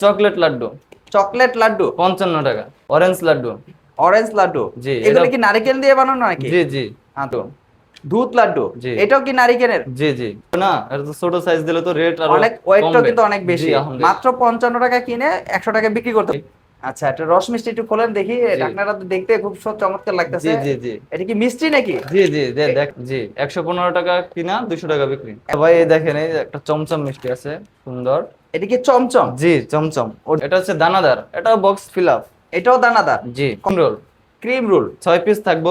Chocolate laddu. Chocolate laddu? পঞ্চান্ন টাকা। Orange laddu. Orange laddu? জি, এগুলো কি নারিকেল দিয়ে বানানো নাকি? জি জি। হ্যাঁ তো। দুধ লাড্ডু? জি। এটাও কি নারিকেলের? জি জি। না এটা তো ছোট সাইজ দিলে তো রেট আর অনেক ওয়েটটাও কিন্তু অনেক বেশি। মাত্র পঞ্চান্ন টাকা কিনে একশো টাকা বিক্রি করতে আচ্ছা একটা রস মিষ্টি একটু খোলেন দেখি ঢাকনাটা তো দেখতে খুব চমৎকার লাগতেছে। জি জি জি। এটা কি মিষ্টি নাকি? জি জি দেখ জি। একশো পনেরো টাকা কিনা দুশো টাকা বিক্রি। ভাই এই দেখেন এই একটা চমচম মিষ্টি আছে সুন্দর। এটা কি চমচম? জি চমচম। এটা হচ্ছে দানাদার। এটা বক্স ফিল আপ। এটাও দানাদার? জি। রোল? Cream roll? ছয় পিস থাকব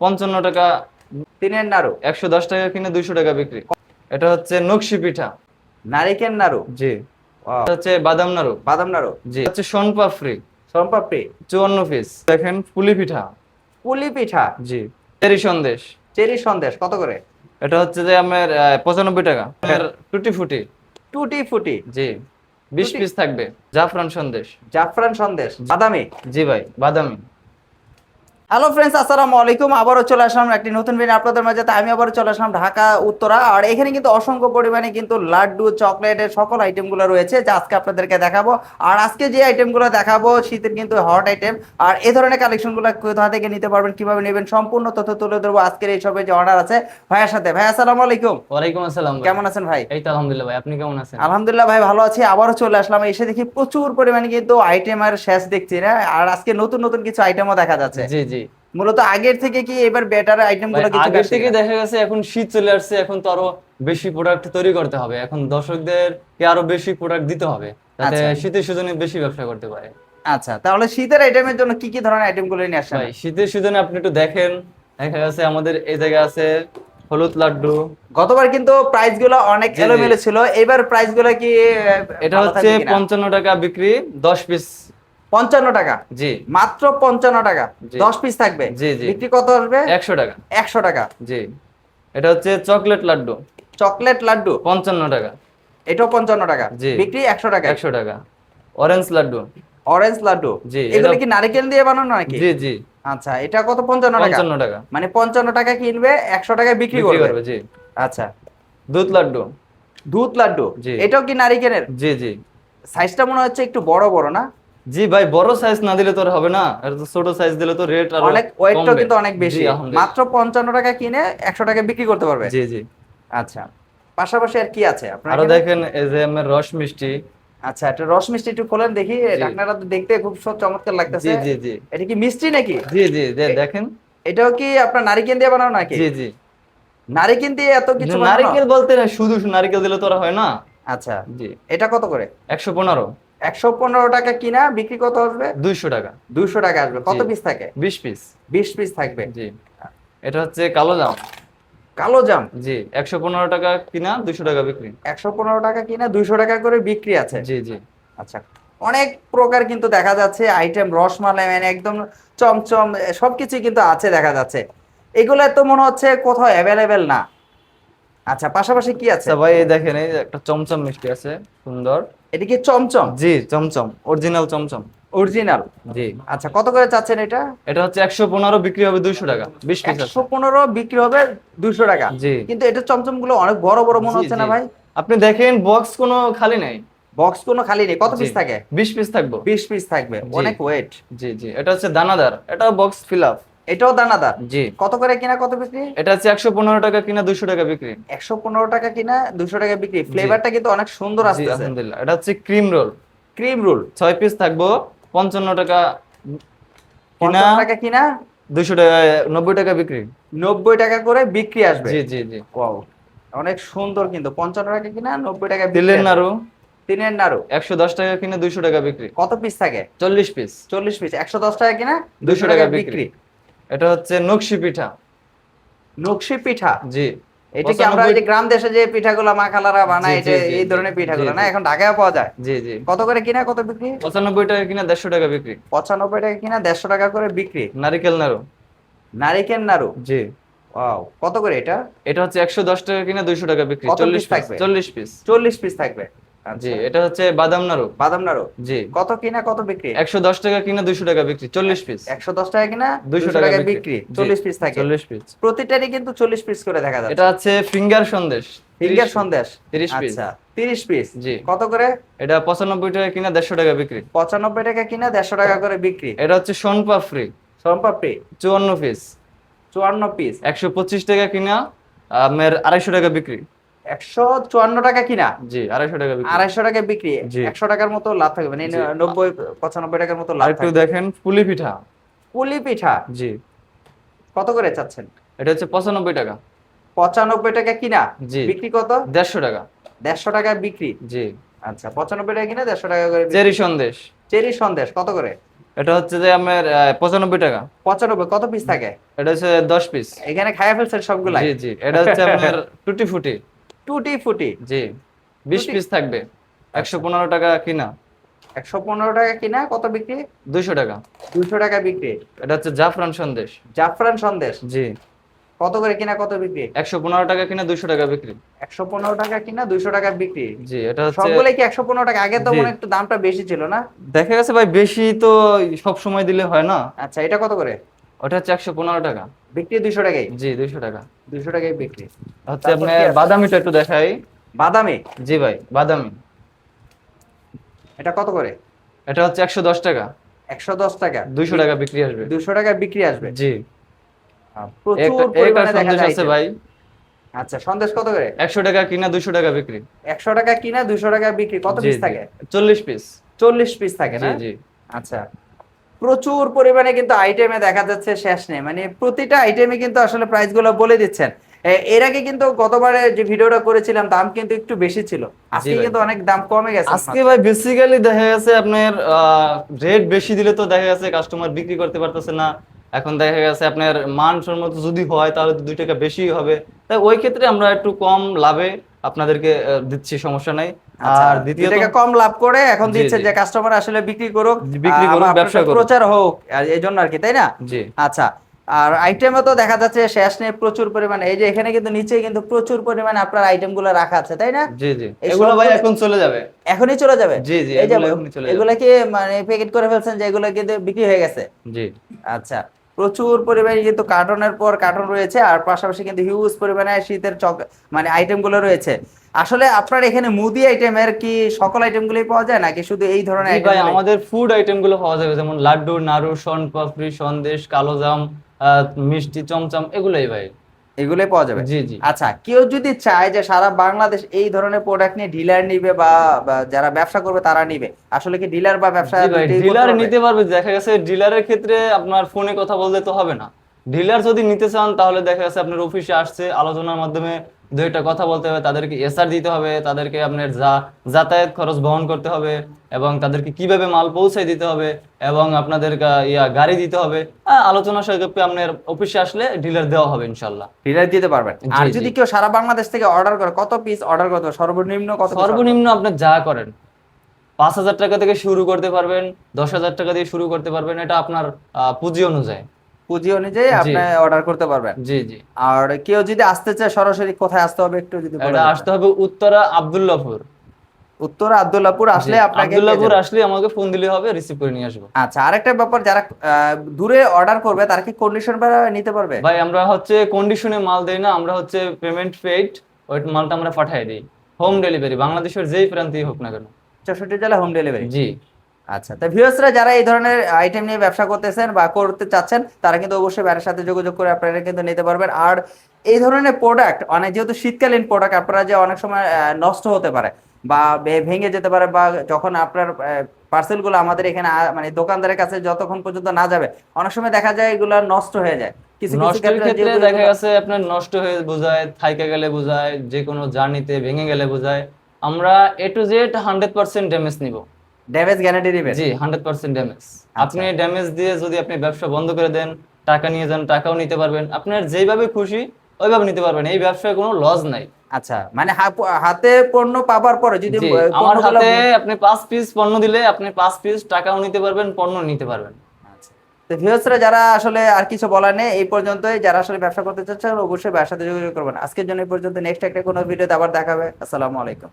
পঞ্চান্ন টাকা। তিনের নাড়ু? একশো দশ টাকা কিনে দুইশো টাকা বিক্রি। এটা হচ্ছে নকশি পিঠা। নারিকেল নাড়ু? জি। এটা হচ্ছে বাদাম নাড়ু। বাদাম নাড়ু? জি। এটা হচ্ছে সোনপাপড়ি সোনপাপড়ি চুয়ান্ন পিস দেখেন পুলি পিঠা। পুলি পিঠা? জি। চেরি সন্দেশ। চেরি সন্দেশ কত করে? এটা হচ্ছে যে আমার পঁচানব্বই টাকা। আর টুটি ফুটি। টুটি ফুটি? জি। বিশ পিস থাকবে। জাফরান সন্দেশ। জাফরান সন্দেশ। বাদামি? জি ভাই বাদামি। হ্যালো ফ্রেন্ডস আসসালামু আলাইকুম। আবারও চলে আসলাম একটি নতুন ভিডিও আপনাদের মাঝে। আমি আবারও চলে আসলাম ঢাকা উত্তরা। আর এখানে কিন্তু অসংখ্য পরিমাণে কিন্তু লাড্ডু চকলেটের সকল আইটেমগুলো রয়েছে যা আজকে আপনাদেরকে দেখাবো। আর আজকে যে আইটেমগুলো দেখাবো শীতের কিন্তু হট আইটেম আর এই ধরনের কালেকশনগুলো কোথা থেকে নিতে পারবেন কীভাবে নেবেন সম্পূর্ণ তথ্য তুলে ধরবো আজকের এই সবের যে অর্ডার আছে ভাইয়ের সাথে। ভাই আসসালামু আলাইকুম। ওয়ালাইকুম আসসালাম কেমন আছেন ভাই? এই তো আলহামদুলিল্লাহ ভাই আপনি কেমন আছেন? আলহামদুলিল্লাহ ভাই ভালো আছি। আবারও চলে আসলাম এসে দেখি প্রচুর পরিমাণে কিন্তু আইটেম আর শেষ দেখছি না? আর আজকে নতুন নতুন কিছু আইটেমও দেখা যাচ্ছে। জি জি। মূলত আগের থেকে কি এবার বেটার আইটেমগুলো কিছু আগের থেকে দেখা গেছে এখন শীত চলে আসছে এখন তো আরও বেশি প্রোডাক্ট তৈরি করতে হবে এখন দর্শকদেরকে আরও বেশি প্রোডাক্ট দিতে হবে যাতে আচ্ছা। শীতের সিজনে বেশি ব্যবসা করতে পারে আচ্ছা তাহলে শীতের আইটেমের জন্য কি কি ধরনের আইটেমগুলো নিয়ে আসছেন ভাই শীতের সিজনে আপনি একটু দেখেন দেখা গেছে আমাদের এই জায়গায় আছে হলুদ লাড্ডু গতবার কিন্তু প্রাইসগুলো অনেক। এলোমেলো ছিল এবার প্রাইসগুলো কি এটা হচ্ছে? পঞ্চান্ন টাকা বিক্রি দশ পিস পঞ্চান্ন টাকা। জি। মাত্র পঞ্চান্ন টাকা। দশ পিস থাকবে। জি, জি। বিক্রি কত আসবে? একশো টাকা। একশো টাকা। জি। এটা হচ্ছে চকলেট লাড্ডু। চকলেট লাড্ডু। পঞ্চান্ন টাকা। এটাও পঞ্চান্ন টাকা। জি। বিক্রি একশো টাকা। একশো টাকা। অরেঞ্জ লাড্ডু। অরেঞ্জ লাড্ডু। জি, এগুলো কি নারকেল দিয়ে বানানো নাকি? জি জি। আচ্ছা এটা কত পঞ্চান্ন টাকা? পঞ্চান্ন টাকা। মানে পঞ্চান্ন টাকা কিনবে একশো টাকায় বিক্রি করবে। করবে জি। আচ্ছা। দুধ লাড্ডু। দুধ লাড্ডু। জি। এটাও কি নারিকেলের? জি জি। সাইজটা মনে হচ্ছে একটু বড় বড় না? জি ভাই বড় সাইজ না দিলে তো হবে না। এটা তো ছোট সাইজ দিলে তো রেট আর অনেক ওয়েটটাও কিন্তু অনেক বেশি। মাত্র মাত্র পঞ্চান্ন টাকা কিনে একশো টাকা বিক্রি করতে পারবে। জি জি। আচ্ছা পাশাপাশি আর কি আছে? আপনার আরও দেখেন এই যে আমার রস মিষ্টি। আচ্ছা একটা রস মিষ্টি একটু খোলেন দেখি। ঢাকনাটা তো দেখতে খুব সব চমৎকার লাগতেছে। জি জি জি। এটা কি মিষ্টি নাকি? জি জি দেখেন। এটাও কি আপনার নারিকেল দিয়ে বানানো নাকি? জি জি। নারিকেল দিয়ে এত কিছু? নারকেল বলতে না শুধু নারকেল দিলে তো আর হয় না। আচ্ছা। জি। এটা কত করে? একশো পনেরো। একশো পনেরো টাকা কিনা বিক্রি কত আসবে? দুইশো টাকা। দুইশো টাকা আসবে। কত পিস থাকে? বিশ পিস বিশ পিস থাকবে? জি। এটা হচ্ছে কালো জাম। কালো জাম? জি একশো পনেরো টাকা কিনা দুইশো টাকা বিক্রি। একশো পনেরো টাকা কিনা দুইশো টাকা করে বিক্রি আছে? জি জি। আচ্ছা। অনেক প্রকার কিন্তু দেখা যাচ্ছে আইটেম রসমালাই মানে একদম চমচম সবকিছু কিন্তু আছে দেখা যাচ্ছে। এগুলো তো মনে হচ্ছে কোথাও অ্যাভেলেবেল না। আচ্ছা পাশাপাশি কি আছে? আচ্ছা ভাই এই দেখেন এই একটা চমচম মিষ্টি আছে সুন্দর। এটা কি চমচম? জি চমচম অরিজিনাল চমচম। অরিজিনাল? জি। আচ্ছা কত করে চাচ্ছেন এটা? এটা হচ্ছে একশো পনেরো বিক্রি হবে দুইশো টাকা বিশ পিস একশো পনেরো বিক্রি হবে দুইশো টাকা? জি। কিন্তু এটা চমচমগুলো অনেক বড় বড় মনে হচ্ছে না ভাই? আপনি দেখেন বক্স কোনো খালি নাই। বক্স কোনো খালি নেই কত পিস থাকে? বিশ পিস থাকবে। বিশ পিস থাকবে অনেক ওয়েট জি জি এটা হচ্ছে দানাদার এটা বক্স ফিল আপ এটাও দানাদার। জি। কত করে কিনা কত বিক্রি? এটা হচ্ছে একশো পনেরো টাকা কিনা দুইশো টাকা বিক্রি। একশো পনেরো টাকা কিনা দুশো টাকা বিক্রি। ফ্লেভারটা কিন্তু অনেক সুন্দর জি আলহামদুলিল্লাহ। এটা হচ্ছে ক্রিম রোল। Cream roll. ছয় পিস থাকব পঞ্চান্ন টাকা কিনা টাকা কিনা? দুইশো টাকা নব্বই টাকা বিক্রি। নব্বই টাকা করে বিক্রি আসবে। জি জি জি। Wow, অনেক সুন্দর কিন্তু। পঞ্চান্ন টাকা কিনা নব্বই টাকা দিলেন। নাড়ু। তিনের নাড়ু। একশো দশ টাকা কিনে দুইশো টাকা বিক্রি। কত পিস থাকে? চল্লিশ পিস চল্লিশ পিস একশো দশ টাকা কিনা 200 টাকা বিক্রি। এটা হচ্ছে নকশি পিঠা। নকশি পিঠা? জি। এটা কি আমরা যে গ্রাম দেশে যে পিঠাগুলো মা খালারা বানায় এটা এই ধরনের পিঠাগুলো না? এখন ঢাকায় পাওয়া যায়? জি জি। কত করে কিনা কত বিক্রি? পঁচানব্বই টাকা কিনা দেড়শো টাকা বিক্রি। পঁচানব্বই টাকা কিনা দেড়শো টাকা করে বিক্রি? নারিকেল নাড়ু। নারিকেল নাড়ু? জি। Wow, কত করে এটা? এটা হচ্ছে একশো দশ টাকা কিনা দুইশো টাকা বিক্রি। চল্লিশ পিস? চল্লিশ পিস চল্লিশ পিস থাকবে। জি আচ্ছা। এটা হচ্ছে বাদাম নাড়ু। বাদাম নাড়ু? জি। কত কিনা কত বিক্রি? একশো দশ টাকা কিনা দুইশো টাকা বিক্রি চল্লিশ পিস। একশো দশ টাকা কিনা 200 দুশো টাকা বিক্রি। বিক্রি। জি। চল্লিশ পিস থাকে। চল্লিশ পিস। প্রতিটারই কিন্তু চল্লিশ পিস করে দেখা যাচ্ছে। এটা হচ্ছে ফিঙ্গার সন্দেশ ফিঙ্গার সন্দেশ। তিরিশ পিস। আচ্ছা পিস। জি। কত করে? এটা পঁচানব্বই টাকা কিনা দেড়শো টাকা বিক্রি। পঁচানব্বই টাকা কিনা দেড়শো টাকা করে বিক্রি। এটা হচ্ছে সোনপা ফ্রি। সোনপাপড়ি চুয়ান্ন পিস। চুয়ান্ন পিস। একশো পঁচিশ টাকা কিনা আপনার আড়াইশো টাকা বিক্রি। একশো চুয়ান্ন টাকা কিনা? জি আড়াইশো টাকা বিক্রি। আড়াইশো টাকা বিক্রি। একশো টাকার মতো লাভ থাকবে। মানে নব্বই পঁচানব্বই টাকার মতো লাভ একটু দেখেন পুলি পিঠা। পুলি পিঠা? জি। কত করে চাচ্ছেন? এটা হচ্ছে পঁচানব্বই টাকা। পঁচানব্বই টাকা কিনা? জি। বিক্রি কত? দেড়শো টাকা। দেড়শো টাকা বিক্রি? জি। আচ্ছা পঁচানব্বই টাকা কিনা দেড়শো টাকা করে চেরি সন্দেশ। চেরি সন্দেশ কত করে? এটা হচ্ছে যে আমার পঁচানব্বই টাকা। পঁচানব্বই কত পিস থাকে? এটা হচ্ছে দশ পিস এখানে খাইয়া ফেলছেন সবগুলা জি জি। এটা হচ্ছে আপনার টুটি ফুটি। টুটি ফুটি। জি বিশ পিস থাকবে। একশো পনেরো টাকা কিনা। একশো পনেরো টাকা কিনা কত বিক্রি? দুইশো টাকা। দুশো টাকা বিক্রি। এটা হচ্ছে জাফরান সন্দেশ। জাফরান সন্দেশ? জি। কত করে কিনা কত বিক্রি? একশো পনেরো টাকা কিনা দুইশো টাকা বিক্রি। একশো পনেরো টাকা কিনা দুইশো টাকা বিক্রি। জি এটা হচ্ছে সবগুলাই কি একশো পনেরো টাকা? আগে তো। মনে একটু দামটা বেশি ছিল না? দেখা গেছে ভাই বেশি তো সব সময় দিলে হয় না। আচ্ছা এটা কত করে? ওটা হচ্ছে একশো পনেরো টাকা। বিক্রি দুইশো টাকাই? জি দুইশো টাকা। দুইশো টাকাই বিক্রি। হচ্ছে আছে? বাদামিটা একটু দেখাই। বাদামি? জি ভাই বাদামি। এটা কত করে? এটা হচ্ছে একশো দশ টাকা। একশো দশ টাকা। দুইশো টাকা বিক্রি আসবে। দুশো টাকা বিক্রি আসবে? জি। প্রচুর পরিমাণে দেখা ভাই। আচ্ছা সন্দেশ কত করে? একশো টাকা কিনা দুইশো টাকা বিক্রি। একশো টাকা কিনা দুশো টাকা বিক্রি। কত পিস থাকে? চল্লিশ পিস চল্লিশ পিস থাকে না? জি। আচ্ছা। প্রচুর পরিমাণে কিন্তু আইটেমে দেখা যাচ্ছে শেষ নেই। মানে প্রতিটা আইটেমে কিন্তু আসলে প্রাইসগুলো বলে দিচ্ছেন। এর আগে কিন্তু গতবারে যে ভিডিওটা করেছিলাম দাম কিন্তু একটু বেশি ছিল। আজকে। কিন্তু অনেক দাম কমে গেছে। আজকে ভাই বেসিক্যালি দেখা গেছে আপনার রেট বেশি দিলে তো দেখা গেছে কাস্টমার বিক্রি করতে পারতেছে না। এখন দেখা গেছে আপনার মান সম্মত যদি হয় তাহলে তো দুই টাকা বেশি হবে। তাই ওই ক্ষেত্রে আমরা একটু কম লাভে আপনাদেরকে দিচ্ছি সমস্যা নাই। আর দুই দ্বিতীয়ত টাকা কম লাভ করে এখন দিচ্ছে যে কাস্টমার আসলে বিক্রি করুক বিক্রি করুক, ব্যবসা করুক। প্রচার হোক আর এই জন্য আর কি তাই না? জি। আচ্ছা আর আইটেমে তো দেখা যাচ্ছে শেষ নেই প্রচুর পরিমাণে এই যে এখানে কিন্তু নিচে কিন্তু প্রচুর পরিমাণে আপনার আইটেমগুলো রাখা আছে তাই না? জি জি। এগুলো ভাই এখন চলে যাবে। এখনই চলে যাবে? জি, জি, এই যাবে। এগুলা কি মানে প্যাকেট করে ফেলছেন যে এগুলো কিন্তু বিক্রি হয়ে গেছে? জি। আচ্ছা প্রচুর পরিমাণে কিন্তু কার্টনের পর কার্টন রয়েছে আর পাশাপাশি কিন্তু হিউজ পরিমাণে শীতের চক মানে আইটেমগুলো রয়েছে। আসলে আপনার এখানে মুদি আইটেমের কি সকল আইটেম গুলোই পাওয়া যায়? নাকি শুধু এই ধরনের ভাই আমাদের ফুড আইটেমগুলো পাওয়া যাবে যেমন লাড্ডু নাড়ু শন পাপড়ি সন্দেশ কালোজাম মিষ্টি চমচম এগুলোই ভাই। এগুলোই পাওয়া যাবে? জি জি। আচ্ছা কেউ যদি চায় যে সারা বাংলাদেশ এই ধরনের প্রোডাক্ট নিয়ে ডিলার নিবে বা যারা ব্যবসা করবে তারা নিবে আসলে কি ডিলার বা ব্যবসা ডিলার নিতে পারবে দেখা গেছে ডিলারের ক্ষেত্রে আপনার ফোনে কথা বলতে তো হবে না। ডিলার যদি নিতে চান তাহলে দেখা যাচ্ছে আপনার অফিসে আসছে আলোচনার মাধ্যমে দু একটা কথা বলতে হবে তাদেরকে এসআর দিতে হবে তাদেরকে আপনার যা যাতায়াত খরচ বহন করতে হবে এবং তাদেরকে কীভাবে মাল পৌঁছায় দিতে হবে এবং আপনাদের ইয়া গাড়ি দিতে হবে আলোচনা সাপেক্ষে আপনার অফিসে আসলে ডিলার দেওয়া হবে ইনশাল্লাহ। ডিলার দিতে পারবেন। আর যদি কেউ সারা বাংলাদেশ থেকে অর্ডার করে কত পিস অর্ডার করতে হবে? সর্বনিম্ন কত সর্বনিম্ন আপনার যা করেন পাঁচ হাজার টাকা থেকে শুরু করতে পারবেন দশ হাজার টাকা দিয়ে শুরু করতে পারবেন এটা আপনার পুঁজি অনুযায়ী। পুঁজি অনুযায়ী আপনি অর্ডার করতে পারবেন। জি জি। আর কেউ যদি আসতে চায় সরাসরি কোথায় আসতে হবে একটু যদি আসতে হবে উত্তরা আব্দুল্লাহপুর উত্তর আব্দুল্লাহপুর আসলে আপনাকে আব্দুল্লাহপুর আসলে আমাকে ফোন দিলে হবে রিসিভ করে নিয়ে আসব। আচ্ছা আরেকটা ব্যাপার যারা দূরে অর্ডার করবে তারা কি কন্ডিশন ভাড়া নিতে পারবে? ভাই আমরা হচ্ছে কন্ডিশনে মাল দেই না আমরা হচ্ছে পেমেন্ট পেইড ওই মালটা আমরা পাঠিয়ে দিই। হোম ডেলিভারি বাংলাদেশের যেই প্রান্তেই হোক না কেন। চৌষট্টি জেলা হোম ডেলিভারি জি। আচ্ছা তা ভিউয়ার্সরা যারা এই ধরনের আইটেম নিয়ে ব্যবসা করতেছেন বা করতে চাচ্ছেন তারা কিন্তু অবশ্যই ব্যারের সাথে যোগাযোগ করে আপনারা কিন্তু নিতে পারবেন। আর এই ধরনের প্রোডাক্ট অনেক যেহেতু শীতকালীন প্রোডাক্ট আপনারা যে অনেক সময় নষ্ট হতে পারে বা ভেঙে যেতে পারে বা যখন আপনার পার্সেলগুলো আমাদের এখানে মানে দোকানদারের কাছে যতক্ষণ পর্যন্ত না যাবে অনেক সময় দেখা যায় এগুলো নষ্ট হয়ে যায়। কিছু কিছু নষ্টের ক্ষেত্রে ক্ষেত্রে দেখা গেছে আপনার নষ্ট হয়ে বোঝায় থাইকে গেলে বোঝায় যে কোনো জার্নিতে ভেঙে গেলে বোঝায়। আমরা A to Z hundred percent damage নিব। ড্যামেজ গ্যারান্টি দিবেন। জি হান্ড্রেড পার্সেন্ট ড্যামেজ আচ্ছা। আপনি ড্যামেজ দিয়ে যদি আপনি ব্যবসা বন্ধ করে দেন টাকা নিয়ে যান টাকাও নিতে পারবেন। আপনার যেইভাবে খুশি ওইভাবে নিতে পারবেন। এই ব্যবসায় কোনো লস নাই। আচ্ছা মানে হাতে পণ্য পাবার পরে যদি আমার হাতে আপনি পাঁচ পিস পণ্য দিলে আপনি পাঁচ পিস টাকাও নিতে পারবেন পণ্য নিতে পারবেন। আচ্ছা। তো ভিউয়ার্সরা যারা আসলে আর কিছু বলার নেই এই পর্যন্তই। যারা আসলে ব্যবসা করতে চাচ্ছেন অবশ্যই ব্যবসাতে যোগাযোগ করবেন। আজকের জন্য এই পর্যন্ত। নেক্সট একটা কোনো ভিডিওতে আবার দেখাবে। আসসালামু আলাইকুম।